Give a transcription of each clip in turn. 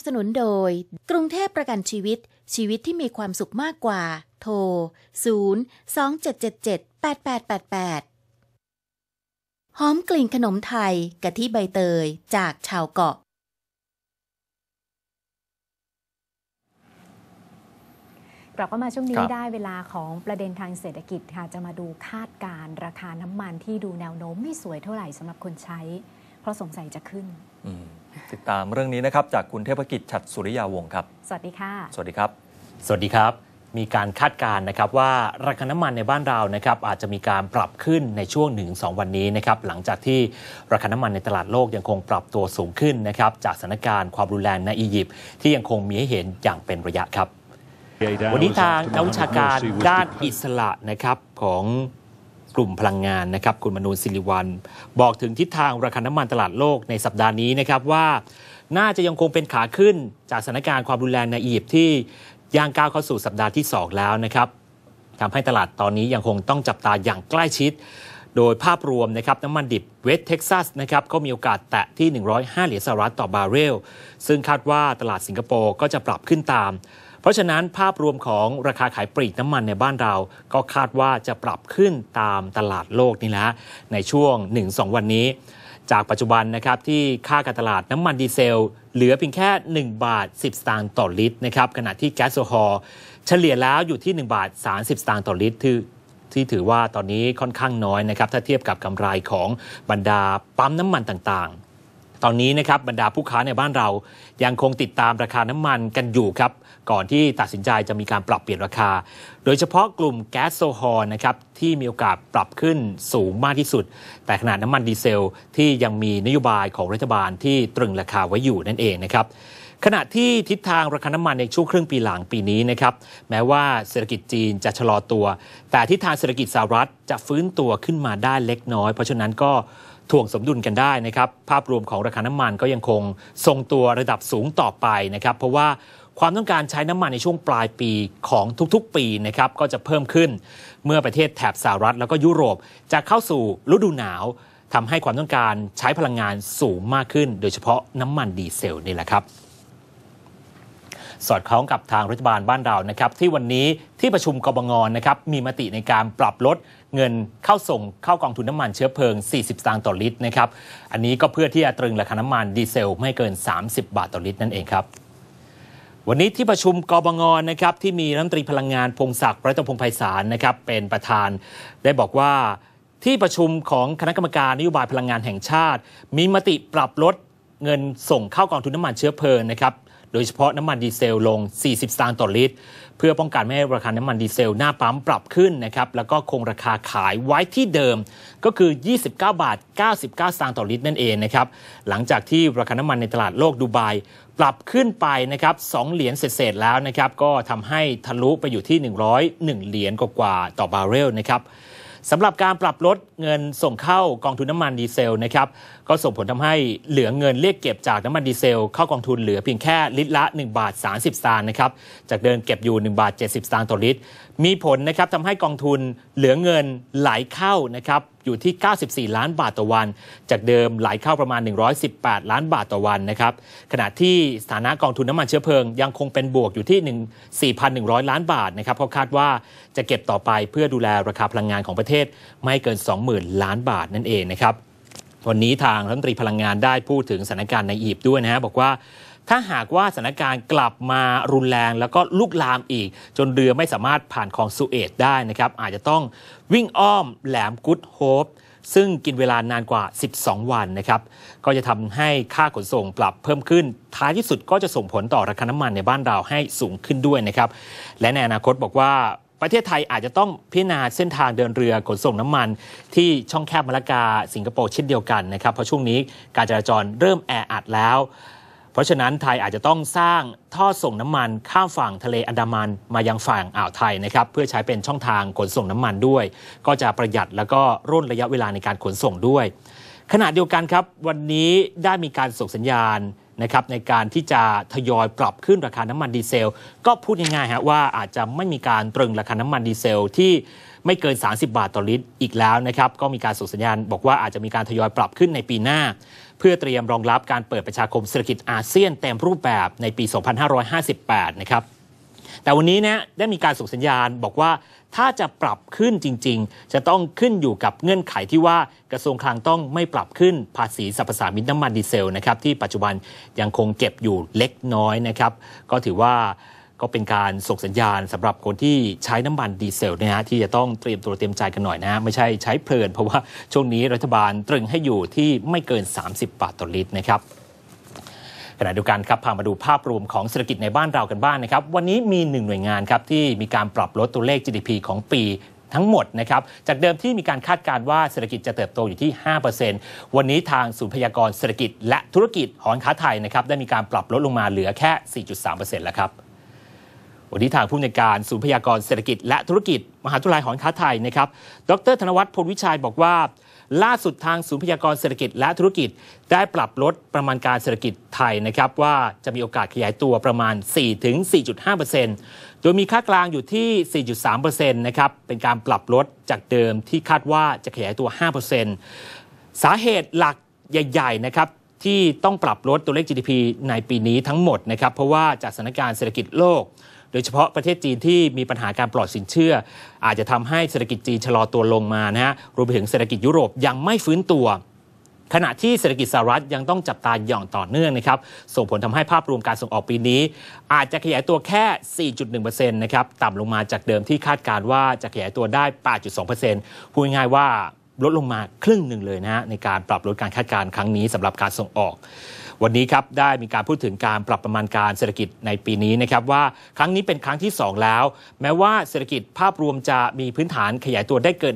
บสนุนโดย กรุงเทพประกันชีวิต ชีวิตที่มีความสุขมากกว่า โทร 0 2 7 7 7 8 8 8 8 หอมกลิ่นขนมไทยกะทิใบเตยจากชาวเกาะ กลับเข้ามาช่วงคนี้รับได้เวลาของประเด็นทางเศรษฐกิจค่ะ จะมาดูคาดการณ์ราคาน้ำมันที่ดูแนวโน้มไม่สวยเท่าไหร่สำหรับคนใช้ เพราะสงสัยจะขึ้นอืมติดตามเรื่องนี้นะครับ จากคุณเทพกิจฉัตรสุริยาวงศ์ครับ สวัสดีค่ะ สวัสดีครับ สวัสดีครับ มีการคาดการณ์นะครับว่าราคาน้ำมันในบ้านเรานะครับอาจจะมีการปรับขึ้นในช่วง 1-2 วันนี้นะครับหลังจากที่ราคาน้ำมันในตลาดโลกยังคงปรับตัวสูงขึ้นนะครับจากสถานการณ์ความรุนแรงในอียิปต์ที่ยังคงมีให้เห็นอย่างเป็นระยะครับ วันนี้ทางนักวิชาการด้านอิสระนะครับของ กลุ่มพลังงานนะครับคุณมนูนศิริวัลบอกถึงทิศทางราคาน้ำมันตลาดโลกในสัปดาห์นี้นะครับว่า น่าจะยังคงเป็นขาขึ้นจากสถานการณ์ความรุนแรงในอียิปต์ที่ย่างก้าวเข้าสู่สัปดาห์ที่ 2 แล้วนะครับทำให้ตลาดตอนนี้ยังคงต้องจับตาอย่างใกล้ชิด โดยภาพรวมนะครับน้ำมันดิบเวสเท็กซัสนะครับก็มีโอกาสแตะที่ 105 เหรียญสหรัฐต่อบาร์เรล ซึ่งคาดว่าตลาดสิงคโปร์ก็จะปรับขึ้นตาม เพราะฉะนั้นภาพรวมของราคาขายปลีกน้ำมันในบ้านเรา ก็คาดว่าจะปรับขึ้นตามตลาดโลกนี่แหละในช่วง 1-2 วันนี้ จากปัจจุบันนะครับที่ค่าการตลาดน้ำมันดีเซล เหลือเพียงแค่ 1 บาท 10 สตางค์ต่อลิตรนะครับขณะที่แก๊สโซฮอล์เฉลี่ยแล้วอยู่ที่ 1 บาท 30 สตางค์ต่อลิตรที่ที่ถือว่าตอนนี้ค่อนข้างน้อยนะครับถ้าเทียบกับกำไรของบรรดาปั๊มน้ำมันต่าง ตอนนี้นะครับบรรดาผู้ค้าในบ้านเรา ยังคงติดตามราคาน้ำมันกันอยู่ครับ ก่อนที่ตัดสินใจจะมีการปรับเปลี่ยนราคา โดยเฉพาะกลุ่มแก๊สโซฮอลนะครับที่มีโอกาสปรับขึ้นสูงมากที่สุด แต่ขนาดน้ำมันดีเซล ที่ยังมีนโยบายของรัฐบาลที่ตรึงราคาไว้อยู่นั่นเองนะครับขณะที่ทิศทางราคาน้ำมันในช่วงครึ่งปีหลังปีนี้นะครับแม้ว่าเศรษฐกิจจีนจะชะลอตัว แต่ทิศทางเศรษฐกิจสหรัฐจะฟื้นตัวขึ้นมาได้เล็กน้อย เพราะฉะนั้นก็ ถ่วงสมดุลกันได้นะครับ ภาพรวมของราคาน้ำมันก็ยังคงทรงตัวระดับสูงต่อไปนะครับ เพราะว่าความต้องการใช้น้ำมันในช่วงปลายปีของทุกๆ ปีนะครับก็จะเพิ่มขึ้น เมื่อประเทศแถบสหรัฐ แล้วก็ยุโรปจะเข้าสู่ฤดูหนาวทำให้ความต้องการใช้พลังงานสูงมากขึ้น โดยเฉพาะน้ำมันดีเซลนี่แหละครับสอดคล้องกับทางรัฐบาลบ้านเรานะครับที่วันนี้ที่ประชุมกบงนะครับมีมติในการปรับลด เงินเข้าส่งเข้ากองทุนน้ำมันเชื้อเพลิง 40 สตางค์ต่อลิตรนะครับ อันนี้ก็เพื่อที่จะตรึงราคาน้ำมันดีเซลไม่เกิน 30 บาทต่อลิตรนั่นเองครับวันนี้ที่ประชุมกบงนะครับที่มีรัฐมนตรีพลังงานพงศักดิ์รัตนพงษ์ไพศาลนะครับเป็นประธาน ได้บอกว่าที่ประชุมของคณะกรรมการนโยบายพลังงานแห่งชาติ มีมติปรับลดเงินส่งเข้ากองทุนน้ำมันเชื้อเพลิงนะครับ โดยเฉพาะน้ำมันดีเซลลง 40 สตางค์ต่อลิตร เพื่อป้องกันไม่ให้ราคาน้ำมันดีเซลหน้าปั๊มปรับขึ้นนะครับแล้วก็คงราคาขายไว้ที่เดิมก็คือ 29 บาท 99 สตางค์ต่อลิตรนั่นเองนะครับหลังจากที่ราคาน้ำมันในตลาดโลกดูไบปรับขึ้นไปนะครับ2เหรียญเศษแล้วนะครับก็ทำให้ทะลุไปอยู่ที่ 101 เหรียญกว่าต่อบาร์เรลนะครับ สำหรับการปรับลดเงินส่งเข้ากองทุนน้ำมันดีเซลนะครับก็ส่งผลทำให้เหลือเงินเรียกเก็บจากน้ำมันดีเซล เข้ากองทุนเหลือเพียงแค่ลิตรละ 1 บาท 30สตางค์นะครับจากเดิมเก็บอยู่ 1 บาท 70สตางค์ต่อลิตร มีผลนะครับทำให้กองทุนเหลือเงินไหลเข้านะครับอยู่ที่ 94 ล้านบาทต่อวัน จากเดิมไหลเข้าประมาณ 118 ล้านบาทต่อวันนะครับขณะที่สถานะกองทุนน้ำมันเชื้อเพลิง ยังคงเป็นบวกอยู่ที่1 4,100 ล้านบาทนะครับเพราะคาดว่าจะเก็บต่อไปเพื่อดูแลราคาพลังงานของประเทศไม่เกิน 20,000 ล้านบาทนั่นเองนะครับวันนี้ทางรัฐมนตรีพลังงานได้พูดถึงสถานการณ์ในอียิปต์ด้วยนะฮะบอกว่า ถ้าหากว่าสถานการณ์กลับมารุนแรง แล้วก็ลุกลามอีก จนเรือไม่สามารถผ่านคลองสุเอตได้นะครับอาจจะต้องวิ่งอ้อมแหลมกุดโฮปซึ่งกินเวลานานกว่า 12 วันนะครับ ก็จะทำให้ค่าขนส่งปรับเพิ่มขึ้น ท้ายที่สุดก็จะส่งผลต่อราคาน้ำมันในบ้านเราให้สูงขึ้นด้วยนะครับ และในอนาคตบอกว่าประเทศไทยอาจจะต้องพิจารณาเส้นทางเดินเรือขนส่งน้ำมัน ที่ช่องแคบมะละกาสิงคโปร์เช่นเดียวกันนะครับ เพราะช่วงนี้การจราจรเริ่มแออัดแล้ว ราะฉะนั้นไทยอาจจะต้องสร้างท่อส่งน้ำมันข้ามฝั่งทะเลอันดามันมายังฝั่งอ่าวไทยนะครับเพื่อใช้เป็นช่องทางขนส่งน้ำมันด้วย ก็จะประหยัดแล้วก็ร่นระยะเวลาในการขนส่งด้วย ขณะเดียวกันครับ วันนี้ได้มีการส่งสัญญาณนะครับในการที่จะทยอยปรับขึ้นราคาน้ำมันดีเซล ก็พูดง่ายๆฮะว่าอาจจะไม่มีการตรึงราคาน้ำมันดีเซลที่ ไม่เกิน 30 บาทต่อลิตรอีกแล้วนะครับก็มีการส่งสัญญาณบอกว่าอาจจะมีการทยอยปรับขึ้นในปีหน้า เพื่อเตรียมรองรับการเปิดประชาคมเศรษฐกิจอาเซียนเต็มรูปแบบในปี 2558 นะครับแต่วันนี้นะได้มีการส่งสัญญาณบอกว่าถ้าจะปรับขึ้นจริง ๆ จะต้องขึ้นอยู่กับเงื่อนไขที่ว่ากระทรวงคลังต้องไม่ปรับขึ้นภาษีสรรพสามิตน้ำมันดีเซลนะครับที่ปัจจุบันยังคงเก็บอยู่เล็กน้อยนะครับ ก็ถือว่า ก็เป็นการส่งสัญญาณสำหรับคนที่ใช้น้ำมันดีเซลนะฮะที่จะต้องเตรียมตัวเตรียมใจกันหน่อยนะฮะไม่ใช่ใช้เพลิน เพราะว่าช่วงนี้รัฐบาลตรึงให้อยู่ที่ไม่เกิน 30 บาทต่อลิตรนะครับขณะเดียวกันครับพามาดูภาพรวมของเศรษฐกิจในบ้านเรากันบ้างนนะครับ วันนี้มีหนึ่งหน่วยงานครับที่มีการปรับลดตัวเลข GDP ของปีทั้งหมดนะครับจากเดิมที่มีการคาดการณ์ว่าเศรษฐกิจจะเติบโตอยู่ที่ 5%วันนี้ทางศูนย์พยากรณ์เศรษฐกิจและธุรกิจหอการค้าไทยนะครับได้มีการปรับลดลงมาเหลือแค่ 4.3%แล้วครับ วันนี้ทางผู้อำนการศูนย์พยากรณ์เศรษฐกิจและธุรกิจ มหาวิทยาลัยหอการค้าไทยนะครับ ดรธนวัฒน์พลวิชัยบอกว่า ล่าสุดทางศูนย์พยากรณ์เศรษฐกิจและธุรกิจ ได้ปรับลดประมาณการเศรษฐกิจไทยนะครับว่าจะมีโอกาสขยายตัวประมาณ 4-4.5%โดยมีค่ากลางอยู่ที่ 4.3%นะครับเป็นการปรับลดจากเดิมที่คาดว่าจะขยายตัว 5%สาเหตุหลักใหญ่ ๆ นะครับที่ต้องปรับลดตัวเลข GDP ในปีนี้ทั้งหมดนะครับเพราะว่าจากสถานการณ์เศรษฐกิจโลก โดยเฉพาะประเทศจีนที่มีปัญหาการปลอดสินเชื่อ อาจจะทำให้เศรษฐกิจจีนชะลอตัวลงมานะฮะรวมไปถึงเศรษฐกิจยุโรปยังไม่ฟื้นตัว ขณะที่เศรษฐกิจสหรัฐยังต้องจับตาอย่างต่อเนื่องนะครับส่งผลทำให้ภาพรวมการส่งออกปีนี้ อาจจะขยายตัวแค่ 4.1%นะครับต่ำลงมาจากเดิมที่คาดการว่าจะขยายตัวได้ 8.2%พูดง่ายว่าลดลงมาครึ่งหนึ่งเลยนะฮะในการปรับลดการคาดการณ์ครั้งนี้สำหรับการส่งออก วันนี้ครับได้มีการพูดถึงการปรับประมาณการเศรษฐกิจในปีนี้นะครับว่าครั้งนี้เป็นครั้งที่ 2 แล้ว แม้ว่าเศรษฐกิจภาพรวมจะมีพื้นฐานขยายตัวได้เกิน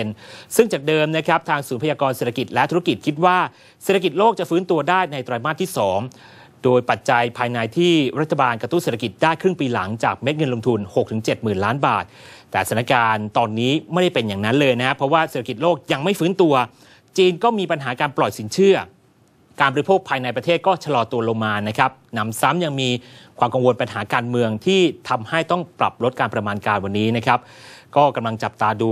5%ซึ่งจากเดิมนะครับทางศูนย์พยากรณ์เศรษฐกิจและธุรกิจคิดว่าเศรษฐกิจโลกจะฟื้นตัวได้ในไตรมาสที่ 2โดยปัจจัยภายในที่รัฐบาลกระตุ้นเศรษฐกิจได้ครึ่งปีหลังจากเม็ดเงินลงทุน 6-7หมื่นล้านบาท แต่สถานการณ์ตอนนี้ไม่ได้เป็นอย่างนั้นเลยนะ เพราะว่าเศรษฐกิจโลกยังไม่ฟื้นตัว จีนก็มีปัญหาการปล่อยสินเชื่อ การบริโภคภายในประเทศก็ชะลอตัวลงมานะครับนำซ้ำยังมีความกังวลปัญหาการเมืองที่ทำให้ต้องปรับลดการประมาณการวันนี้นะครับ ก็กำลังจับตาดู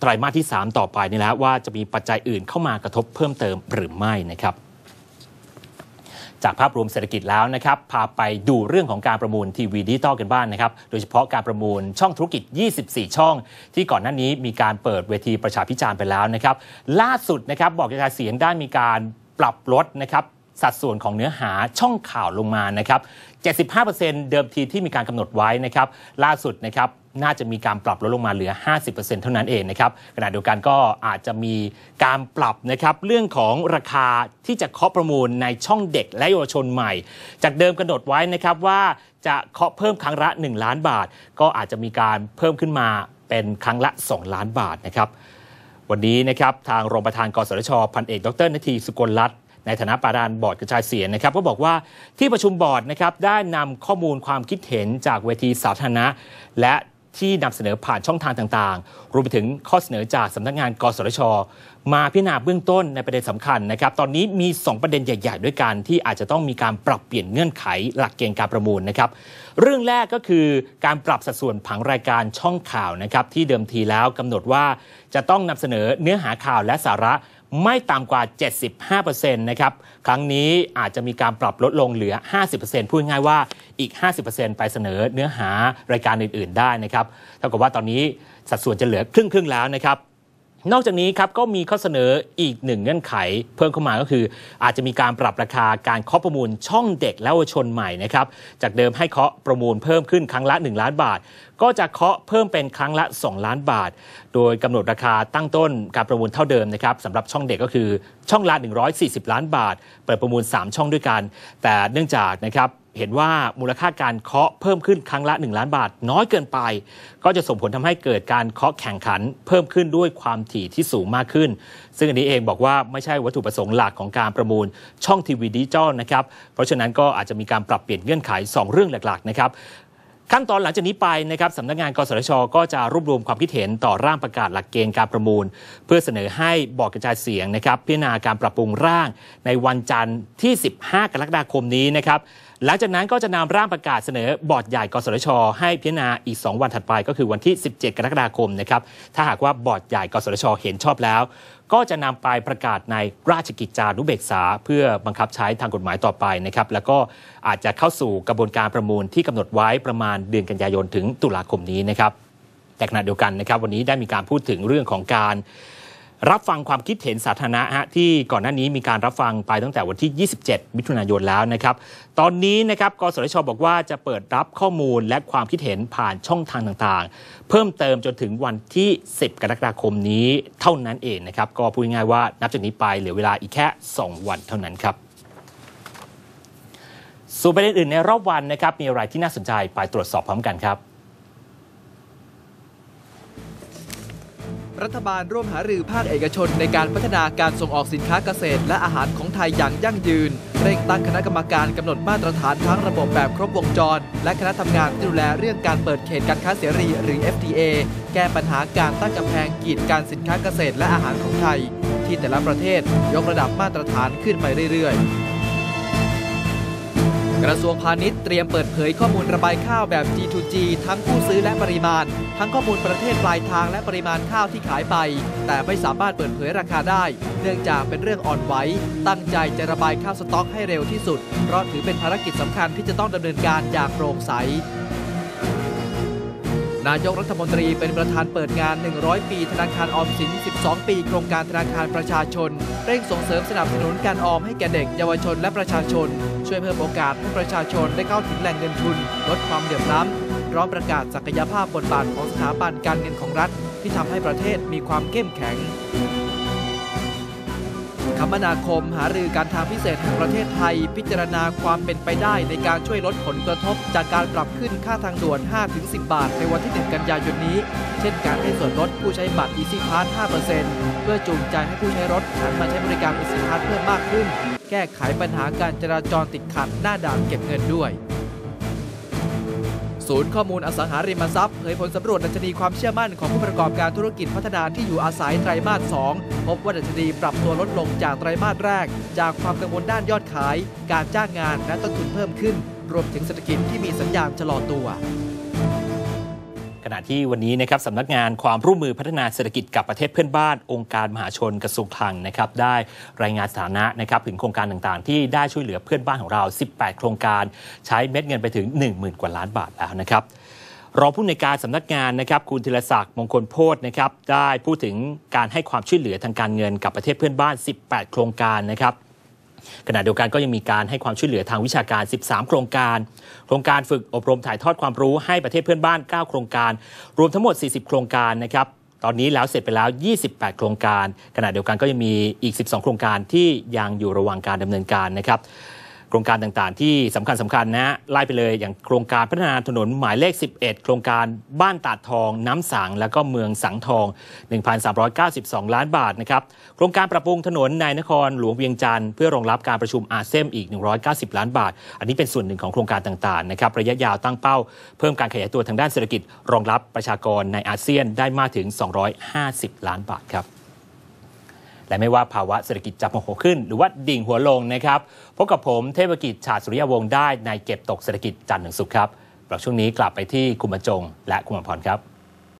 ไตรมาสที่ 3 ต่อไปนี่แหละว่าจะมีปัจจัยอื่นเข้ามากระทบเพิ่มเติมหรือไม่นะครับ จากภาพรวมเศรษฐกิจแล้วนะครับ พาไปดูเรื่องของการประมูลทีวีดิจิตอลกันบ้างนนะครับ โดยเฉพาะการประมูลช่องธุรกิจ 24 ช่อง ที่ก่อนหน้านี้มีการเปิดเวทีประชาพิจารณ์ไปแล้วนะครับ ล่าสุดนะครับบอกกระจายเสียงได้มีการ ปรับลดนะครับสัดส่วนของเนื้อหาช่องข่าวลงมานะครับ 75%เดิมทีที่มีการกำหนดไว้นะครับ ล่าสุดนะครับน่าจะมีการปรับลดลงมาเหลือ 50%เท่านั้นเองนะครับขณะเดียวกันก็อาจจะมีการปรับนะครับเรื่องของราคาที่จะเคาะประมูลในช่องเด็กและเยาวชนใหม่ จากเดิมกำหนดไว้นะครับว่าจะเคาะเพิ่มครั้งละ 1 ล้านบาท ก็อาจจะมีการเพิ่มขึ้นมาเป็นครั้งละ 2 ล้านบาทนะครับ วันนี้นะครับทางรองประธานกสทชพันเอกดรนาทีสุกลรัตน์ในฐานะประธานบอร์ดกระจายเสียงนะครับก็บอกว่าที่ประชุมบอร์ดนะครับได้นำข้อมูลความคิดเห็นจากเวทีสาธารณะ และ ที่นำเสนอผ่านช่องทางต่างๆ รวมไปถึงข้อเสนอจากสำนักงาน กสทช มาพิจารณาเบื้องต้นในประเด็นสำคัญนะครับ ตอนนี้มี 2 ประเด็นใหญ่ ๆ ด้วยกัน ที่อาจจะต้องมีการปรับเปลี่ยนเงื่อนไขหลักเกณฑ์การประมูลนะครับ เรื่องแรกก็คือการปรับสัดส่วนผังรายการช่องข่าวนะครับที่เดิมทีแล้วกำหนดว่าจะต้องนำเสนอเนื้อหาข่าวและสาระ ไม่ต่ำกว่า 75%นะครับ ครั้งนี้อาจจะมีการปรับลดลงเหลือ 50%พูดง่ายว่าอีก 50%ไปเสนอเนื้อหารายการอื่น ๆ ได้นะครับ เท่ากับว่าตอนนี้สัดส่วนจะเหลือครึ่งครึ่งแล้วนะครับ นอกจากนี้ครับก็มีข้อเสนออีกหนึ่งเงื่อนไข เพิ่มเข้ามาก็คือ อาจจะมีการปรับราคาการเคาะประมูลช่องเด็กและเยาวชนใหม่นะครับจากเดิมให้เคาะประมูลเพิ่มขึ้นครั้งละ 1 ล้านบาท ก็จะเคาะเพิ่มเป็นครั้งละ 2 ล้านบาท โดยกำหนดราคาตั้งต้นการประมูลเท่าเดิมนะครับสำหรับช่องเด็กก็คือช่องละ140 ล้านบาท เปิดประมูล 3 ช่องด้วยกัน แต่เนื่องจากนะครับ เห็นว่ามูลค่าการเคาะเพิ่มขึ้นครั้งละ 1 ล้านบาท น้อยเกินไป ก็จะส่งผลทำให้เกิดการเคาะแข่งขัน เพิ่มขึ้นด้วยความถี่ที่สูงมากขึ้น ซึ่งอันนี้เองบอกว่าไม่ใช่วัตถุประสงค์หลักของการประมูลช่องทีวีดิจิตอลนะครับเพราะฉะนั้นก็อาจจะมีการปรับเปลี่ยนเงื่อนไข 2 เรื่องหลักๆนะครับ ขั้นตอนหลังจากนี้ไปนะครับสำนักงานกสทช ก็จะรวบรวมความคิดเห็นต่อร่างประกาศหลักเกณฑ์การประมูล เพื่อเสนอให้บอร์ดกระจายเสียงนะครับพิจารณาการปรับปรุงร่างในวันจันทร์ที่ 15 กรกฎาคมนี้นะครับหลังจากนั้นก็จะนำร่างประกาศเสนอบอร์ดใหญ่กสทช ให้พิจารณาอีก 2 วันถัดไป ก็คือวันที่ 17 กรกฎาคมนะครับถ้าหากว่าบอร์ดใหญ่กสทช เห็นชอบแล้ว ก็จะนำไปประกาศในราชกิจจานุเบกษา เพื่อบังคับใช้ทางกฎหมายต่อไปนะครับ แล้วก็อาจจะเข้าสู่กระบวนการประมูลที่กำหนดไว้ประมาณเดือนกันยายนถึงตุลาคมนี้นะครับแต่ขณะเดียวกันนะครับ วันนี้ได้มีการพูดถึงเรื่องของการ รับฟังความคิดเห็นสาธารณะฮะที่ก่อนหน้านี้มีการรับฟังไปตั้งแต่วันที่ 27 มิถุนายนแล้วนะครับ ตอนนี้นะครับกสทชบอกว่าจะเปิดรับข้อมูลและความคิดเห็นผ่านช่องทางต่างๆ เพิ่มเติมจนถึงวันที่ 10 กรกฎาคมนี้เท่านั้นเองนะครับ ก็พูดง่ายๆว่านับจากนี้ไปเหลือเวลาอีกแค่ 2 วันเท่านั้นครับส่วนประเด็นอื่นในรอบวันนะครับมีอะไรที่น่าสนใจไปตรวจสอบพร้อมกันครับ รัฐบาลร่วมหารือภาคเอกชนในการพัฒนาการส่งออกสินค้าเกษตร และอาหารของไทยอย่างยั่งยืน เร่งตั้งคณะกรรมการกำหนดมาตรฐานทั้งระบบแบบครบวงจร และคณะทำงานที่ดูแลเรื่องการเปิดเขตการค้าเสรีหรือ FTA แก้ปัญหาการตั้งกำแพงกีดการสินค้าเกษตรและอาหารของไทย ที่แต่ละประเทศยกระดับมาตรฐานขึ้นไปเรื่อยๆ กระทรวงพาณิชย์เตรียมเปิดเผยข้อมูลระบายข้าวแบบ G2G ทั้งผู้ซื้อและปริมาณ ทั้งข้อมูลประเทศปลายทางและปริมาณข้าวที่ขายไป แต่ไม่สามารถเปิดเผยราคาได้ เนื่องจากเป็นเรื่องอ่อนไหวตั้งใจจะระบายข้าวสต็อกให้เร็วที่สุด เพราะถือเป็นภารกิจสำคัญที่จะต้องดำเนินการอย่างโปร่งใส นายกรัฐมนตรีเป็นประธานเปิดงาน 100 ปี ธนาคารออมสิน 12 ปีโครงการธนาคารประชาชน เร่งส่งเสริมสนับสนุนการออมให้แก่เด็ก เยาวชนและประชาชน ช่วยเพิ่มโอกาสให้ประชาชนได้เข้าถึงแหล่งเงินทุน ลดความเหลื่อมล้ำพร้อมประกาศศักยภาพบทบาทของสถาบันการเงินของรัฐ ที่ทำให้ประเทศมีความเข้มแข็ง คมนาคมหารือการทางพิเศษแห่งประเทศไทย พิจารณาความเป็นไปได้ในการช่วยลดผลกระทบ จากการปรับขึ้นค่าทางด่วน 5-10 บาท ในวันที่ 1 กันยายนนี้ เช่นการให้ส่วนลดผู้ใช้บัตร Easy Pass 5%เพื่อจูงใจให้ผู้ใช้รถหันมาใช้บริการ Easy Pass เพิ่มมากขึ้น แก้ไขปัญหาการจราจรติดขัดหน้าด่านเก็บเงินด้วย ศูนย์ข้อมูลอสังหาริมทรัพย์เผยผลสำรวจดัชนีความเชื่อมั่นของผู้ประกอบการธุรกิจพัฒนาที่อยู่อาศัยไตรมาส 2 พบว่าดัชนีปรับตัวลดลงจากไตรมาสแรก จากความกังวลด้านยอดขาย การจ้างงานและต้นทุนเพิ่มขึ้น รวมถึงเศรษฐกิจที่มีสัญญาณชะลอตัว ณะที่วันนี้นะครับสำนักงานความร่วมมือพัฒนาเศรษฐกิจกับประเทศเพื่อนบ้าน องค์การมหาชนกระทรวงคลังนะครับได้รายงานสถานะนะครับถึงโครงการต่างๆ ที่ได้ช่วยเหลือเพื่อนบ้านของเรา 18 โครงการ ใช้เม็ดเงินไปถึง 10,000 กว่าล้านบาทแล้วนะครับรองผู้ในการสำนักงานนะครับคุณธีรศักดิ์มงคลโพธนะครับได้พูดถึงการให้ความช่วยเหลือทางการเงินกับประเทศเพื่อนบ้าน 18 โครงการนะครับ ขณะเดียวกันก็ยังมีการให้ความช่วยเหลือทางวิชาการ 13 โครงการ โครงการฝึกอบรมถ่ายทอดความรู้ให้ประเทศเพื่อนบ้าน 9 โครงการ รวมทั้งหมด 40 โครงการนะครับตอนนี้แล้วเสร็จไปแล้ว 28 โครงการ ขณะเดียวกันก็ยังมีอีก 12 โครงการที่ยังอยู่ระหว่างการดำเนินการนะครับ โครงการต่างๆ ที่สำคัญสำคัญนะฮะไล่ไปเลยอย่างโครงการพัฒนาถนนหมายเลข 11 โครงการบ้านตาดทอง น้ำสังแล้วก็เมืองสังทอง 1,392 ล้านบาทนะครับโครงการปรับปรุงถนนในนครหลวงเวียงจันทร์เพื่อรองรับการประชุมอาเซียนอีก 190 ล้านบาท อันนี้เป็นส่วนหนึ่งของโครงการต่างๆนะครับระยะยาวตั้งเป้า เพิ่มการขยายตัวทางด้านเศรษฐกิจรองรับประชากรในอาเซียนได้มากถึง 250 ล้านบาทครับ และไม่ว่าภาวะเศรษฐกิจจะโมโหขึ้น หรือว่าดิ่งหัวลงนะครับพบกับผมเทพกิจชาสุริยวงศ์ได้ในเก็บตกเศรษฐกิจจันทร์ถึงสุขครับหลังช่วงนี้กลับไปที่คุณบรรจง และคุณอมพรครับ